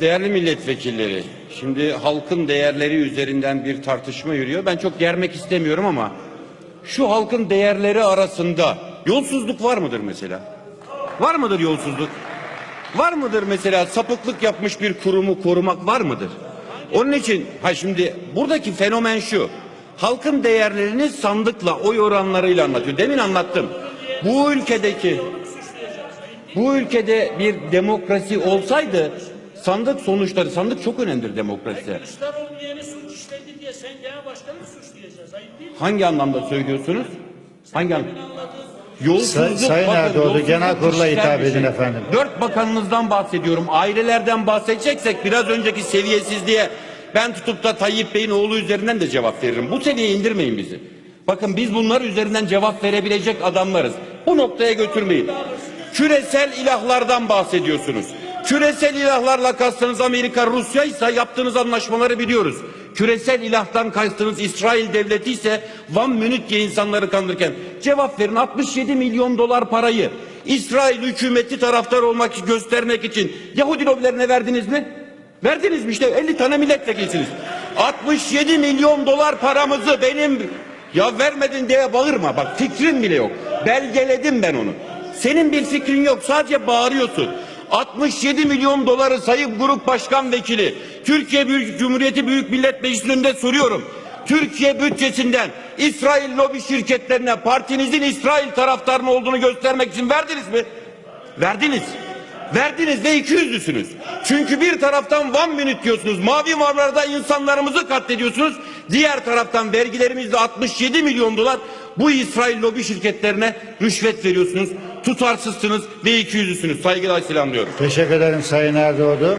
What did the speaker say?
Değerli milletvekilleri, şimdi halkın değerleri üzerinden bir tartışma yürüyor. Ben çok germek istemiyorum ama şu halkın değerleri arasında yolsuzluk var mıdır mesela? Var mıdır yolsuzluk? Var mıdır mesela sapıklık yapmış bir kurumu korumak var mıdır? Onun için ha şimdi buradaki fenomen şu. Halkın değerlerini sandıkla oy oranlarıyla anlatıyor. Demin anlattım. Bu ülkedeki bu ülkede bir demokrasi olsaydı sandık sonuçları sandık çok önemlidir demokraside. Kılıçdaroğlu yeni suç işledi diye sen genel başkanı mı suçlayacağız? Ayıp değil mi? Hangi anlamda söylüyorsunuz? Hangi anlamda? Yolsuzluk, Sayın bakın, Erdoğdu, yolsuzluk genel kurula hitap bir edin şey. efendim. Dört bakanınızdan bahsediyorum. Ailelerden bahsedeceksek biraz önceki seviyesizliğe ben tutup da Tayyip Bey'in oğlu üzerinden de cevap veririm. Bu seviyeye indirmeyin bizi. Bakın biz bunlar üzerinden cevap verebilecek adamlarız. Bu noktaya götürmeyin. Küresel ilahlardan bahsediyorsunuz. Küresel ilahlarla kastınız Amerika, Rusya ise yaptığınız anlaşmaları biliyoruz. Küresel ilahtan kastınız İsrail devleti ise Van Münih diye insanları kandırırken cevap verin 67 milyon dolar parayı İsrail hükümeti taraftar olmak göstermek için Yahudi lobilerine verdiniz mi? Verdiniz mi işte 50 tane milletvekilisiniz. 67 milyon dolar paramızı benim ya vermedin diye bağırma bak fikrin bile yok. Belgeledim ben onu. Senin bir fikrin yok sadece bağırıyorsun. 67 milyon doları Sayın Grup Başkan Vekili Türkiye Büyük Cumhuriyeti Büyük Millet Meclisi'nin önünde soruyorum. Türkiye bütçesinden İsrail lobi şirketlerine partinizin İsrail taraftarının olduğunu göstermek için verdiniz mi? Verdiniz. Verdiniz ve iki yüzlüsünüz. Çünkü bir taraftan Van Minute diyorsunuz. Mavi Marmara'da insanlarımızı katlediyorsunuz. Diğer taraftan vergilerimizle 67 milyon dolar bu İsrail lobi şirketlerine rüşvet veriyorsunuz. Tutarsızsınız ve iki yüzlüsünüz. Saygılar selamlıyorum. Teşekkür ederim Sayın Erdoğdu.